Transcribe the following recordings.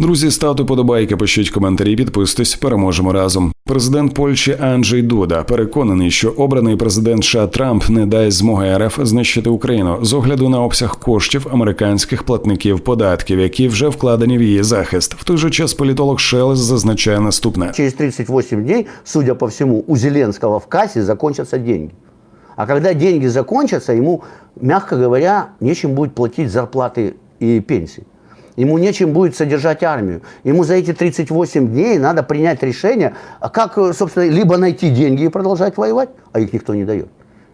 Друзі, ставте подобайки, пишіть коментарі, підписуйтесь, переможемо разом. Президент Польщі Анджей Дуда переконаний, що обраний президент США Трамп не дасть змоги РФ знищити Україну з огляду на обсяг коштів американських платників податків, які вже вкладені в її захист. В той же час політолог Шелес зазначає наступне. Через 38 дней, судя по всему, у Зеленского в кассе закончатся деньги. А когда деньги закончатся, ему, мягко говоря, нечем будет платить зарплаты и пенсии. Ему нечем будет содержать армию. Ему за эти 38 дней надо принять решение, а как, э, собственно, либо найти деньги и продолжать воевать, а их никто не дает.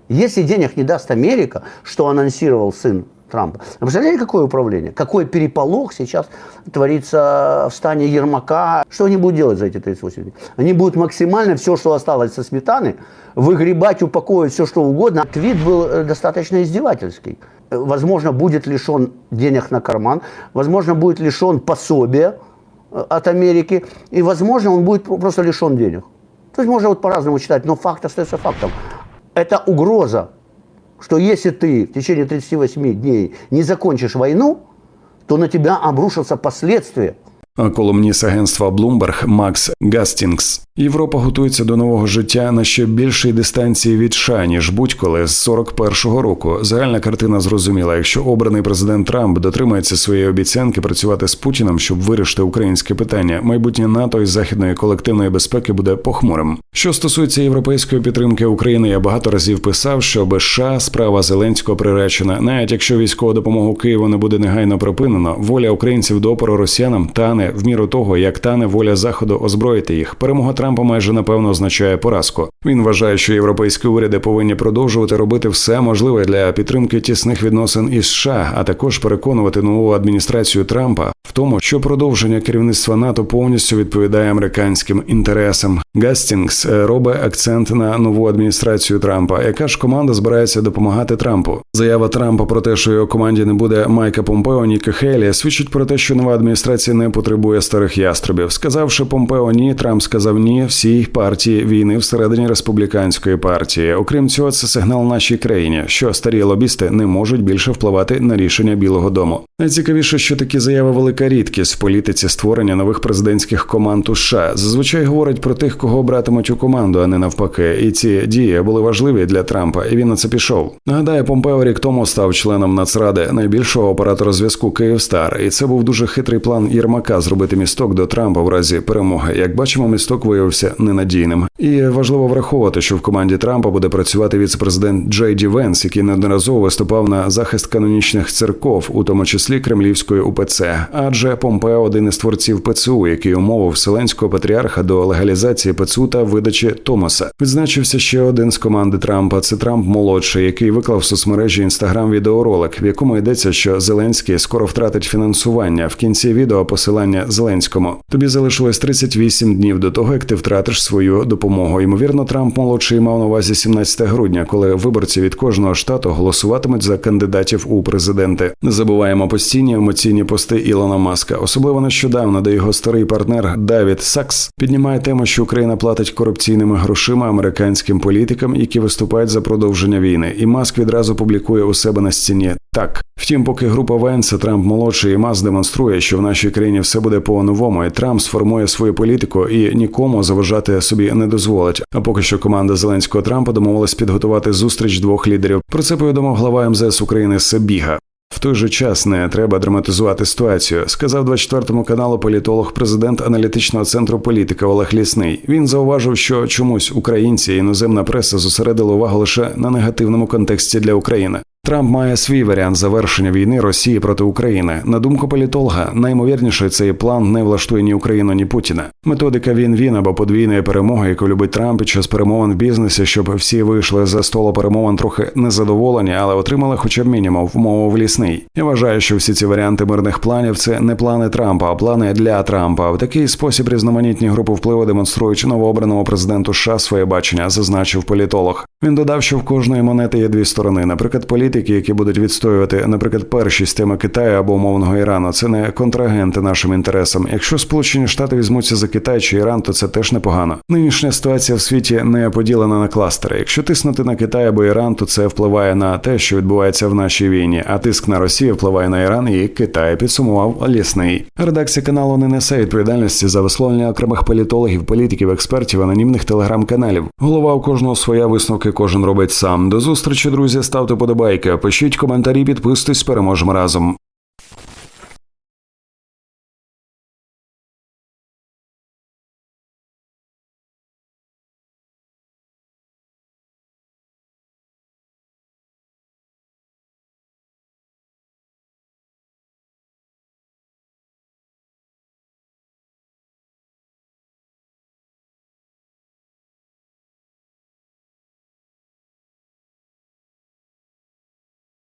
Если денег не даст Америка, что анонсировал сын Трампа. Вы представляете, какое управление? Какой переполох сейчас творится в стане Ермака? Что они будут делать за эти 38 дней? Они будут максимально все, что осталось со сметаны, выгребать, упаковывать все, что угодно. Твит был э, достаточно издевательский. Возможно, будет лишен денег на карман, возможно, будет лишен пособия э, от Америки, и, возможно, он будет просто лишен денег. То есть можно вот по-разному читать, но факт остается фактом. Это угроза что если ты в течение 38 дней не закончишь войну, то на тебя обрушатся последствия. Колумніст агентства Bloomberg Макс Гастінгс. Європа готується до нового життя на ще більшій дистанції від США, ніж будь-коли з 41-го року. Загальна картина зрозуміла. Якщо обраний президент Трамп дотримається своєї обіцянки працювати з Путіним, щоб вирішити українське питання, майбутнє НАТО і західної колективної безпеки буде похмурим. Що стосується європейської підтримки України, я багато разів писав, що без США справа Зеленського приречена. Навіть якщо військова допомога Києву не буде негайно припинено, воля українців до опору росіянам тане в міру того, як тане воля заходу озброїти їх. Перемога Трампа майже напевно означає поразку. Він вважає, що європейські уряди повинні продовжувати робити все можливе для підтримки тісних відносин із США, а також переконувати нову адміністрацію Трампа в тому, що продовження керівництва НАТО повністю відповідає американським інтересам. Гастінгс е, робить акцент на нову адміністрацію Трампа, яка ж команда збирається допомагати Трампу. Заява Трампа про те, що його команді не буде Майка Помпео, Ніка Хелі, свідчить про те, що нова адміністрація не потребує старих яструбів. Сказавши Помпео ні, Трамп сказав ні всій партії війни всередині республіканської партії. Окрім цього, це сигнал нашій країні, що старі лобісти не можуть більше впливати на рішення Білого Дому. Найцікавіше, що такі заяви велика рідкість в політиці створення нових президентських команд у США. Зазвичай говорять про тих, кого обратимуть у команду, а не навпаки. І ці дії були важливі для Трампа, і він на це пішов. Нагадаю, Помпео рік тому став членом Нацради найбільшого оператора зв'язку Київстар, і це був дуже хитрий план Єрмака зробити місток до Трампа в разі перемоги. Як бачимо, місток виявився ненадійним. І важливо враховувати, що в команді Трампа буде працювати віце-президент Джей Ді Венс, який неодноразово виступав на захист канонічних церков, у тому числі Кремлівської УПЦ. Адже Помпео один із творців ПЦУ, який умовив вселенського патріарха до легалізації ПЦУ та видачі Томаса. Відзначився ще один з команди Трампа. Це Трамп молодший, який виклав в соцмережі інстаграм відеоролик, в якому йдеться, що Зеленський скоро втратить фінансування. В кінці відео посилання Зеленському. Тобі залишилось 38 днів до того, як ти втратиш свою допомогу. Ймовірно, Трамп молодший мав на увазі 17 грудня, коли виборці від кожного штату голосуватимуть за кандидатів у президенти. Не забуваємо постійні емоційні пости Ілона Маска, особливо нещодавно, де його старий партнер Давід Сакс піднімає тему, що Україна платить корупційними грошима американським політикам, які виступають за продовження війни. І Маск відразу публікує у себе на стіні так. Втім, поки група Венса, Трамп молодший і Мас демонструє, що в нашій країні все буде по-новому, і Трамп сформує свою політику і нікому заважати собі не дозволить. А поки що команда Зеленського Трампа домовилась підготувати зустріч двох лідерів. Про це повідомив глава МЗС України Сабіга. В той же час не треба драматизувати ситуацію, сказав 24 каналу політолог, президент аналітичного центру політика Олег Лісний. Він зауважив, що чомусь українці і іноземна преса зосередили увагу лише на негативному контексті для України. Трамп має свій варіант завершення війни Росії проти України. На думку політолога, наймовірніше цей план не влаштує ні Україну, ні Путіна. Методика він-він або подвійної перемоги, яку любить Трамп під час перемовин в бізнесі, щоб всі вийшли за столу перемовин трохи незадоволені, але отримали хоча б мінімум вмову лісний. Я вважаю, що всі ці варіанти мирних планів це не плани Трампа, а плани для Трампа. В такий спосіб різноманітні групи впливу демонструють новообраному президенту США своє бачення, зазначив політолог. Він додав, що в кожної монети є дві сторони. Наприклад, політики політики, які будуть відстоювати, наприклад, перші теми Китаю або умовного Ірану, це не контрагенти нашим інтересам. Якщо Сполучені Штати візьмуться за Китай чи Іран, то це теж непогано. Нинішня ситуація в світі не поділена на кластери. Якщо тиснути на Китай або Іран, то це впливає на те, що відбувається в нашій війні. А тиск на Росію впливає на Іран і Китай. Підсумував лісний. Редакція каналу не несе відповідальності за висловлення окремих політологів, політиків, експертів, анонімних телеграм-каналів. Голова у кожного своя висновки кожен робить сам. До зустрічі, друзі. Ставте подобайки, пишіть коментарі, підписуйтесь, переможемо разом.